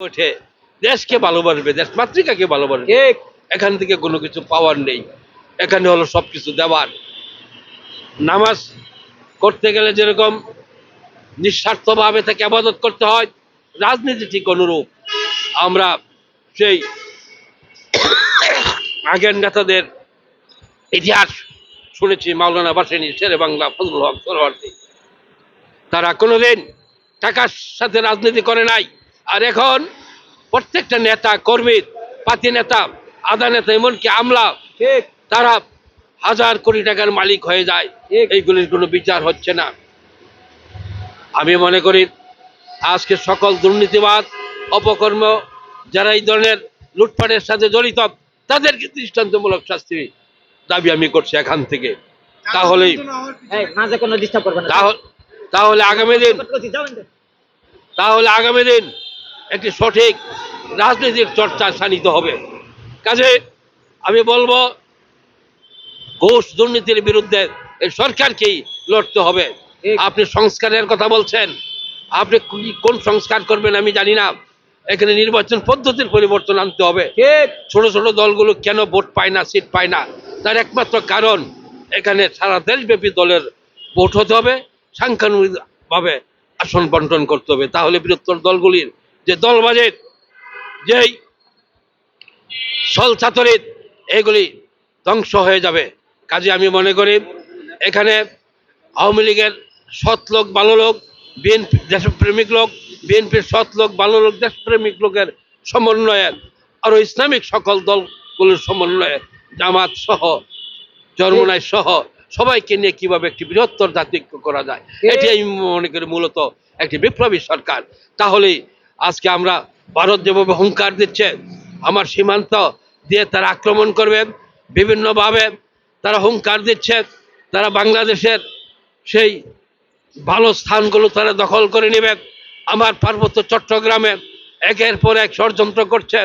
ওঠে। দেশকে ভালোবাসবে দেশ মাতৃকাকে ভালোবাসবে। এখান থেকে কোনো কিছু পাওয়ার নেই। এখানে হলো সবকিছু দেওয়ার। নামাজ করতে গেলে যেরকম নিঃস্বার্থভাবে তাকে আবাদত করতে হয় রাজনীতি ঠিক অনুরূপ। আমরা সেই আগের নেতাদের ইতিহাস শুনেছি মাওলানা বাসেনি শেরে বাংলা ফজলুল হক সরওয়ার্দী। তারা কোনোদিন টাকার সাথে রাজনীতি করে নাই। আর এখন প্রত্যেকটা নেতা কর্মী পাতি নেতা আদা নেতা এমনকি আমলা তারা হাজার কোটি টাকার মালিক হয়ে যায়। এইগুলির কোনো বিচার হচ্ছে না। আমি মনে করি আজকে সকল দুর্নীতিবাদ অপকর্ম যারা এই ধরনের লুটপাটের সাথে জড়িত তাদেরকে দৃষ্টান্তমূলক শাস্তি দাবি আমি করছি এখান থেকে। তাহলেই এই মাঝে কোনো ডিস্টার্ব করবে না। তাহলে তাহলে আগামী দিন তাহলে আগামী দিন একটি সঠিক রাজনীতির চর্চা সানিত হবে। কাজে আমি বলব ঘুষ দুর্নীতির বিরুদ্ধে এই সরকারকেই লড়তে হবে। আপনি সংস্কারের কথা বলছেন। আপনি কোন সংস্কার করবেন আমি জানি না। এখানে নির্বাচন পদ্ধতির পরিবর্তন আনতে হবে। ছোট ছোট দলগুলো কেন ভোট পায় না সিট পায় না? তার একমাত্র কারণ এখানে সারা দেশব্যাপী দলের ভোট হতে হবে। সাংখ্যানুভাবে আসন বন্টন করতে হবে। তাহলে বৃহত্তর দলগুলির যে দল বাজেট যেই সল ছাতরিত এগুলি ধ্বংস হয়ে যাবে। কাজে আমি মনে করি এখানে আওয়ামী লীগের সৎ লোক ভালো লোক বিএনপি দেশপ্রেমিক লোক বিএনপির সৎ লোক ভালো লোক দেশপ্রেমিক লোকের সমন্বয়ে আরও ইসলামিক সকল দলগুলোর সমন্বয়ে জামাত সহ জন্মনায় সহ সবাইকে নিয়ে কীভাবে একটি বৃহত্তর জাতিক্য করা যায়? এটি আমি মনে করি মূলত একটি বিপ্লবী সরকার। তাহলেই আজকে আমরা ভারত যেভাবে হুঙ্কার দিচ্ছে, আমার সীমান্ত দিয়ে তারা আক্রমণ করবে, বিভিন্নভাবে তারা হুঙ্কার দিচ্ছে, তারা বাংলাদেশের সেই ভালো স্থানগুলো তারা দখল করে নেবে। আমার পার্বত্য চট্টগ্রামে একের পর এক ষড়যন্ত্র করছে,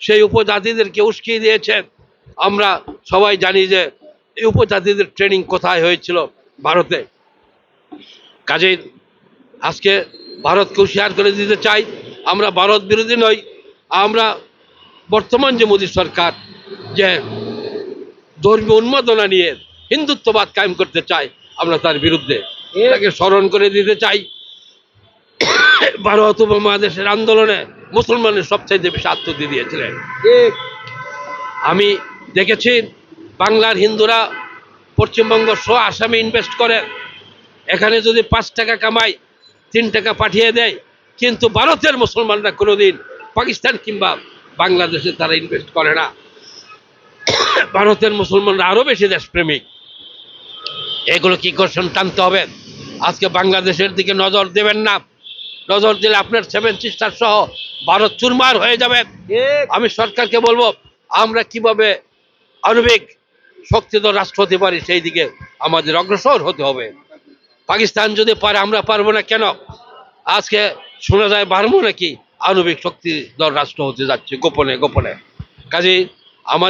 সেই উপজাতিদেরকে উস্কিয়ে দিয়েছে। আমরা সবাই জানি যে এই উপজাতিদের ট্রেনিং কোথায় হয়েছিল ভারতে। কাজেই আজকে ভারতকে হুঁশিয়ার করে দিতে চাই আমরা ভারত বিরোধী নই আমরা বর্তমান যে মোদী সরকার যে ধর্মীয় উন্মাদনা নিয়ে হিন্দুত্ববাদ কায়েম করতে চাই আমরা তার বিরুদ্ধে তাকে স্মরণ করে দিতে চাই। ভারত উপমহাদেশের আন্দোলনে মুসলমানের সবচেয়ে বেশি আত্মদি দিয়েছিলেন। আমি দেখেছি বাংলার হিন্দুরা পশ্চিমবঙ্গ সহ আসামে ইনভেস্ট করে। এখানে যদি পাঁচ টাকা কামাই তিন টাকা পাঠিয়ে দেয় কিন্তু ভারতের মুসলমানরা কোনোদিন পাকিস্তান কিংবা বাংলাদেশে তারা ইনভেস্ট করে না। ভারতের মুসলমানরা আরও বেশি দেশপ্রেমিক। এগুলো কি কোশ্চেন টানতে হবে? আজকে বাংলাদেশের দিকে নজর দেবেন না। নজর দিলে আপনার সেভেন সিস্টার সহ ভারত চুরমার হয়ে যাবে। আমি সরকারকে বলব আমরা কীভাবে আণবিক শক্তিধর রাষ্ট্র হতে পারি সেই দিকে আমাদের অগ্রসর হতে হবে। পাকিস্তান যদি পারে আমরা পারব না কেন? আজকে শোনা যায় বারমো নাকি? আণবিক শক্তিধর রাষ্ট্র হতে যাচ্ছে গোপনে গোপনে। কাজে আমাদের